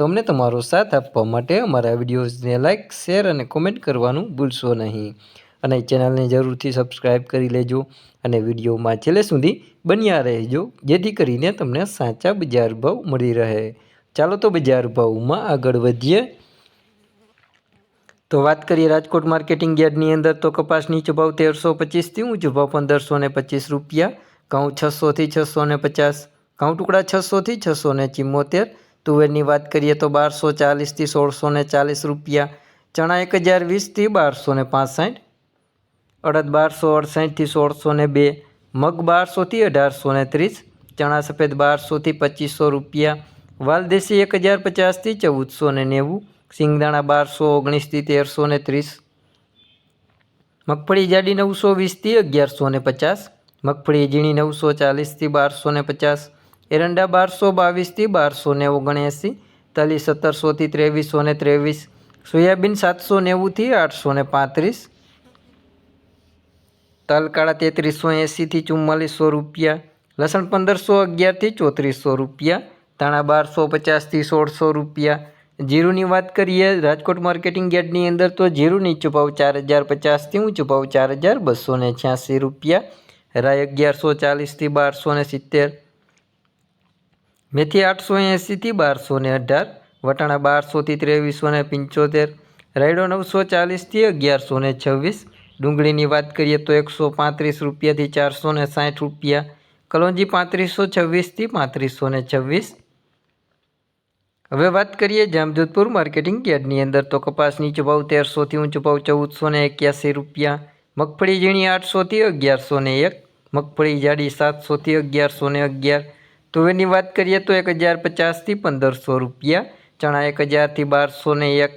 તો અમને તમારો સાથ આપવા માટે અમારા વિડીયોઝને લાઇક શેર અને કોમેન્ટ કરવાનું ભૂલશો નહીં. અને ચેનલને જરૂરથી સબસ્ક્રાઈબ કરી લેજો અને વિડીયોમાં છેલ્લે સુધી બન્યા રહેજો, જેથી કરીને તમને સાચા બજાર ભાવ મળી રહે. ચાલો તો બજાર ભાવમાં આગળ વધીએ. તો વાત કરીએ રાજકોટ માર્કેટિંગ યાર્ડની અંદર, તો કપાસ નીચો ભાવ તેરસો પચીસથી ઊંચો ભાવ પંદરસો ને પચીસ રૂપિયા. ઘઉં છસોથી છસો ને પચાસ, ઘઉં ટુકડા છસોથી છસો ને ચિમ્મોતેર તુવેરની વાત કરીએ તો બારસો ચાલીસથી સોળસો ને ચાલીસ રૂપિયા, ચણા એક હજાર વીસથી બારસો ને પાસઠ, અડદ બારસો અડસાઠથી સોળસો ને બે, મગ બારસોથી અઢારસો ને ત્રીસ, ચણા સફેદ બારસોથી પચીસો રૂપિયા વાલદેશી એક હજાર પચાસથી ચૌદસો ને નેવું, સિંગદાણા બારસો ઓગણીસથી તેરસો ને ત્રીસ, મગફળી જાડી નવસો વીસથી અગિયારસો ને પચાસ, મગફળી ઝીણી નવસો ચાલીસથી બારસો ને પચાસ એરંડા બારસો બાવીસથી બારસો ને ઓગણએંસી તલી સત્તરસોથી ત્રેવીસો ને ત્રેવીસ, સોયાબીન સાતસો નેવુંથી આઠસો ને પાંત્રીસ, તલકાળા તેત્રીસો એંસીથી ચુમ્માલીસો રૂપિયા, લસણ પંદરસો અગિયારથી ચોત્રીસો રૂપિયા, ધાણા બારસો પચાસથી સોળસો રૂપિયા. જીરુની વાત કરીએ, રાજકોટ માર્કેટિંગ યાર્ડની અંદર તો જીરું નીચો ભાવ ચાર હજાર પચાસથી ઊંચો ભાવ ચાર હજાર બસો ને છ્યાસી રૂપિયા. રાય અગિયારસો ચાલીસથી બારસો ને સિત્તેર. મેથી આઠસો એંસીથી બારસો ને અઢાર, વટાણા બારસોથી ત્રેવીસો ને પંચોતેર, રાયડો નવસો ચાલીસથી અગિયારસો ને છવ્વીસ, ડુંગળીની વાત કરીએ તો એકસો પાંત્રીસ રૂપિયાથી ચારસો ને સાઠ રૂપિયા, કલોંજી પાંત્રીસો છવ્વીસથી પાંત્રીસો ને છવ્વીસ. હવે વાત કરીએ જામજોધપુર માર્કેટિંગ યાર્ડની અંદર તો કપાસ નીચો તેરસોથી ઊંચો ભાવ ચૌદસો ને એક્યાસી રૂપિયા, મગફળી ઝીણી આઠસોથી અગિયારસો ને એક, મગફળી જાડી સાતસોથી અગિયારસો ને અગિયાર તુવેરની વાત કરીએ તો એક હજાર પચાસથી પંદરસો રૂપિયા, ચણા એક હજારથી બારસો ને એક.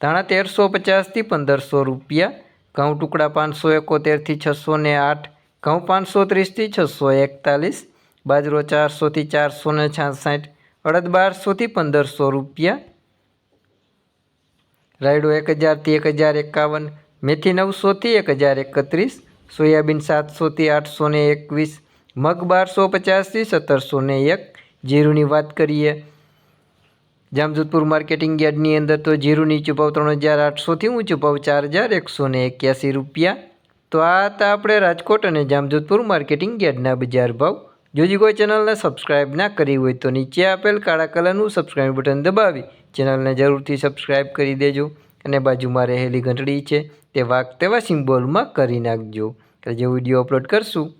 ધાણા તેરસો પચાસથી પંદરસો રૂપિયા, ઘઉં ટુકડા પાંચસો એકોતેરથી છસો ને આઠ, ઘઉં પાંચસો ત્રીસથી છસો એકતાલીસ, બાજરો ચારસોથી ચારસો ને છાસઠ, અડદ બારસોથી પંદરસો રૂપિયા. રાયડો એક હજારથી એક હજાર એકાવન, મેથી નવસોથી એક હજાર એકત્રીસ, સોયાબીન સાતસોથી આઠસો ને એકવીસ મગ બારસો પચાસથી સત્તરસો ને એક. જીરુની વાત કરીએ. જામજોધપુર માર્કેટિંગ યાર્ડની અંદર તો જીરું નીચું ત્રણ હજાર આઠસોથી ઊંચું ભાવ ચાર હજાર એકસો ને એક્યાસી રૂપિયા. તો આ હતા આપણે રાજકોટ અને જામજોધપુર માર્કેટિંગ યાર્ડના બજાર ભાવ. જો કોઈ ચેનલને સબસ્ક્રાઈબ ના કરી હોય તો નીચે આપેલ કાળા કલરનું સબસ્ક્રાઈબ બટન દબાવી ચેનલને જરૂરથી સબસ્ક્રાઈબ કરી દેજો અને બાજુમાં રહેલી ઘંટડી છે તે વાઘ તેવા સિમ્બોલમાં કરી નાખજો. એટલે જે વીડિયો અપલોડ કરશું.